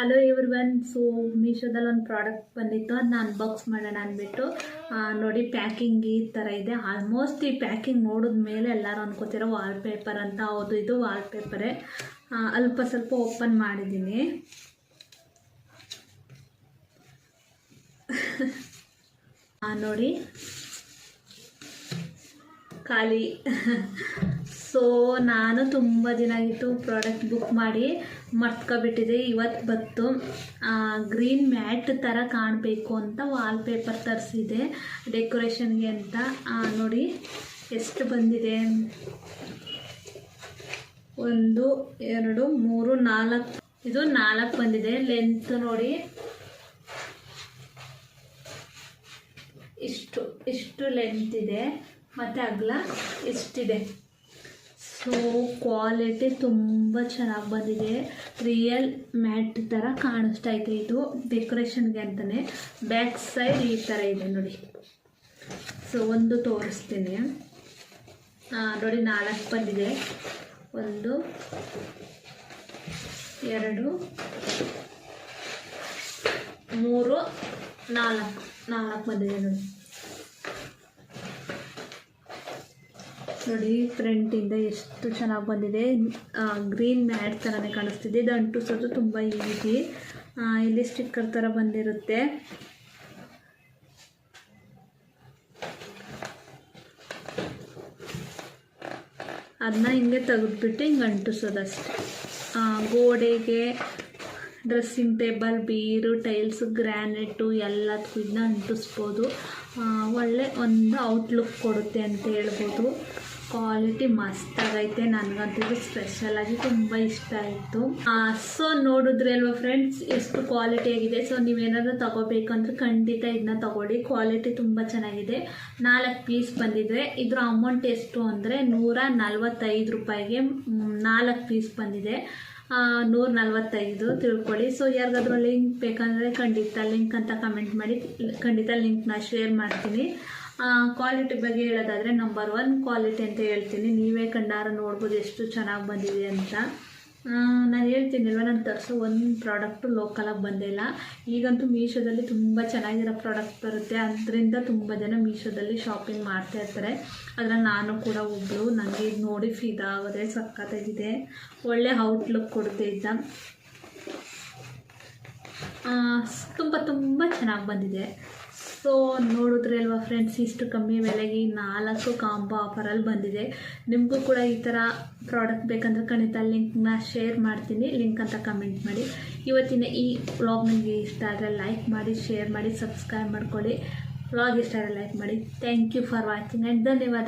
Hello ಇವ್ರ one so ಮೀಶೋದಲ್ಲಿ ಒಂದು ಪ್ರಾಡಕ್ಟ್ ಬಂದಿತ್ತು. ಅದನ್ನ ಅನ್ಬಾಕ್ಸ್ ಮಾಡೋಣ ಅಂದ್ಬಿಟ್ಟು ನೋಡಿ ಪ್ಯಾಕಿಂಗ್ ಈ ಥರ ಇದೆ. ಆಲ್ಮೋಸ್ಟ್ ಈ ಪ್ಯಾಕಿಂಗ್ ನೋಡಿದ ಮೇಲೆ ಎಲ್ಲರೂ ಅನ್ಕೋತಿರೋ ವಾಲ್ಪೇಪರ್ ಅಂತ. ಹೌದು, ಇದು ವಾಲ್ಪೇಪರೇ ಅಲ್ಪ ಸ್ವಲ್ಪ ಓಪನ್ ಮಾಡಿದ್ದೀನಿ. ನೋಡಿ. ಖಾಲಿ. ಸೊ ನಾನು ತುಂಬ ದಿನ ಆಗಿತ್ತು ಪ್ರಾಡಕ್ಟ್ ಬುಕ್ ಮಾಡಿ ಮರ್ತ್ಕೊಬಿಟ್ಟಿದೆ. ಇವತ್ತು ಬತ್ತು ಗ್ರೀನ್ ಮ್ಯಾಟ್ ಥರ ಕಾಣಬೇಕು ಅಂತ ವಾಲ್ಪೇಪರ್ ತರಿಸಿದೆ. ಡೆಕೋರೇಷನ್ಗೆ ಅಂತ. ನೋಡಿ, ಎಷ್ಟು ಬಂದಿದೆ? ಒಂದು, ಎರಡು, ಮೂರು, ನಾಲ್ಕು. ಇದು ನಾಲ್ಕು ಬಂದಿದೆ. ಲೆಂತ್ ನೋಡಿ. ಇಷ್ಟು ಇಷ್ಟು ಲೆಂತ್ ಇದೆ. ಮತ್ತು ಅಗಲ ಇಷ್ಟಿದೆ ಸೊ ಕ್ವಾಲಿಟಿ ತುಂಬ ಚೆನ್ನಾಗಿ ಬಂದಿದೆ. ರಿಯಲ್ ಮ್ಯಾಟ್ ಥರ ಕಾಣಿಸ್ತಾ ಇದೆ. ಇದು ಡೆಕೋರೇಷನ್ಗೆ ಅಂತಲೇ ಬ್ಯಾಕ್ ಸೈಡ್ ಈ ಥರ ಇದೆ ನೋಡಿ. ಸೊ ಒಂದು ತೋರಿಸ್ತೀನಿ. ನೋಡಿ ನಾಲ್ಕು ಬಂದಿದೆ. ಒಂದು, ಎರಡು, ಮೂರು, ನಾಲ್ಕು. ನಾಲ್ಕು ಬಂದಿದೆ ನೋಡಿ. ನೋಡಿ ಫ್ರಂಟಿಂದ ಎಷ್ಟು ಚೆನ್ನಾಗಿ ಬಂದಿದೆ. ಗ್ರೀನ್ ಮ್ಯಾಟ್ ಥರನೇ ಕಾಣಿಸ್ತಿದೆ. ಇದು ಅಂಟಿಸೋದು ತುಂಬ ಈಸಿ ಇಲ್ಲಿ ಸ್ಟಿಕ್ಕರ್ ಥರ ಬಂದಿರುತ್ತೆ. ಅದನ್ನ ಹಿಂಗೆ ತೆಗೆದ್ಬಿಟ್ಟು ಹಿಂಗೆ ಅಂಟಿಸೋದಷ್ಟೆ. ಗೋಡೆಗೆ ಡ್ರೆಸ್ಸಿಂಗ್ ಟೇಬಲ್ ಬೀರು ಟೈಲ್ಸ್ ಗ್ರ್ಯಾನೆಟು ಎಲ್ಲದಕ್ಕೂ ಇದನ್ನ ಅಂಟಿಸ್ಬೋದು. ಒಳ್ಳೆ ಒಂದು ಔಟ್ಲುಕ್ ಕೊಡುತ್ತೆ ಅಂತ ಹೇಳ್ಬೋದು. ಕ್ವಾಲಿಟಿ ಮಸ್ತಾಗೈತೆ ನನಗಂತೂ ಸ್ಪೆಷಲ್ ಸ್ಪೆಷಲಾಗಿ ತುಂಬ ಇಷ್ಟ ಆಯಿತು. ಸೊ ನೋಡಿದ್ರೆ ಅಲ್ವಾ ಫ್ರೆಂಡ್ಸ್ ಎಷ್ಟು ಕ್ವಾಲಿಟಿ ಆಗಿದೆ. ಸೊ ನೀವೇನಾದರೂ ತಗೋಬೇಕಂದ್ರೆ ಖಂಡಿತ ಇದನ್ನ ತಗೊಳ್ಳಿ. ಕ್ವಾಲಿಟಿ ತುಂಬ ಚೆನ್ನಾಗಿದೆ. ನಾಲ್ಕು ಪೀಸ್ ಬಂದಿದೆ ಇದ್ರ ಅಮೌಂಟ್ ಎಷ್ಟು ಅಂದರೆ ನೂರ ನಲ್ವತ್ತೈದು ರೂಪಾಯಿಗೆ ನಾಲ್ಕು ಪೀಸ್ ಬಂದಿದೆ. ನೂರ ನಲ್ವತ್ತೈದು ತಿಳ್ಕೊಳ್ಳಿ. ಸೊ ಯಾರಿಗಾದ್ರೂ ಲಿಂಕ್ ಬೇಕಂದರೆ ಖಂಡಿತ ಲಿಂಕ್ ಅಂತ ಕಮೆಂಟ್ ಮಾಡಿ. ಖಂಡಿತ ಲಿಂಕ್ನ ಶೇರ್ ಮಾಡ್ತೀನಿ. ಕ್ವಾಲಿಟಿ ಬಗ್ಗೆ ಹೇಳೋದಾದರೆ ನಂಬರ್ ಒನ್ ಕ್ವಾಲಿಟಿ ಅಂತ ಹೇಳ್ತೀನಿ. ನೀವೇ ಕಂಡಾರ ನೋಡ್ಬೋದು ಎಷ್ಟು ಚೆನ್ನಾಗಿ ಬಂದಿದೆ ಅಂತ. ನಾನು ಹೇಳ್ತೀನಿಲ್ವ, ನಾನು ತರಿಸೋ ಒಂದು ಪ್ರಾಡಕ್ಟು ಲೋಕಲಾಗಿ ಬಂದಿಲ್ಲ. ಈಗಂತೂ ಮೀಶೋದಲ್ಲಿ ತುಂಬ ಚೆನ್ನಾಗಿರೋ ಪ್ರಾಡಕ್ಟ್ ಬರುತ್ತೆ. ಅದರಿಂದ ತುಂಬ ಜನ ಮೀಶೋದಲ್ಲಿ ಶಾಪಿಂಗ್ ಮಾಡ್ತಾ ಇರ್ತಾರೆ. ಅದರ ನಾನು ಕೂಡ ಒಬ್ಬಳು ನನಗೆ ಇದು ನೋಡಿ ಫಿದಾ ಆಗೋದೇ ಸಕ್ಕತ್ತಾಗಿದೆ ಒಳ್ಳೆ ಔಟ್ಲುಕ್ ಕೊಡುತ್ತೆ ಇದ್ದ ತುಂಬ ತುಂಬ ಚೆನ್ನಾಗಿ ಬಂದಿದೆ. ಸೊ ನೋಡಿದ್ರೆ ಅಲ್ವಾ ಫ್ರೆಂಡ್ಸ್ ಇಷ್ಟು ಕಮ್ಮಿ ಬೆಲೆಗೆ ನಾಲ್ಕು ಕಾಂಬೋ ಆಫರಲ್ಲಿ ಬಂದಿದೆ. ನಿಮಗೂ ಕೂಡ ಈ ಥರ ಪ್ರಾಡಕ್ಟ್ ಬೇಕಂದ್ರೆ ಖಂಡಿತ ಲಿಂಕ್ನ ಶೇರ್ ಮಾಡ್ತೀನಿ. ಲಿಂಕ್ ಅಂತ ಕಮೆಂಟ್ ಮಾಡಿ. ಇವತ್ತಿನ ಈ ವ್ಲಾಗ್ ನಿಮಗೆ ಇಷ್ಟ ಆದರೆ ಲೈಕ್ ಮಾಡಿ ಶೇರ್ ಮಾಡಿ ಸಬ್ಸ್ಕ್ರೈಬ್ ಮಾಡ್ಕೊಳ್ಳಿ. ವ್ಲಾಗ್ ಇಷ್ಟ ಆದರೆ ಲೈಕ್ ಮಾಡಿ. Thank you for watching and ಧನ್ಯವಾದ.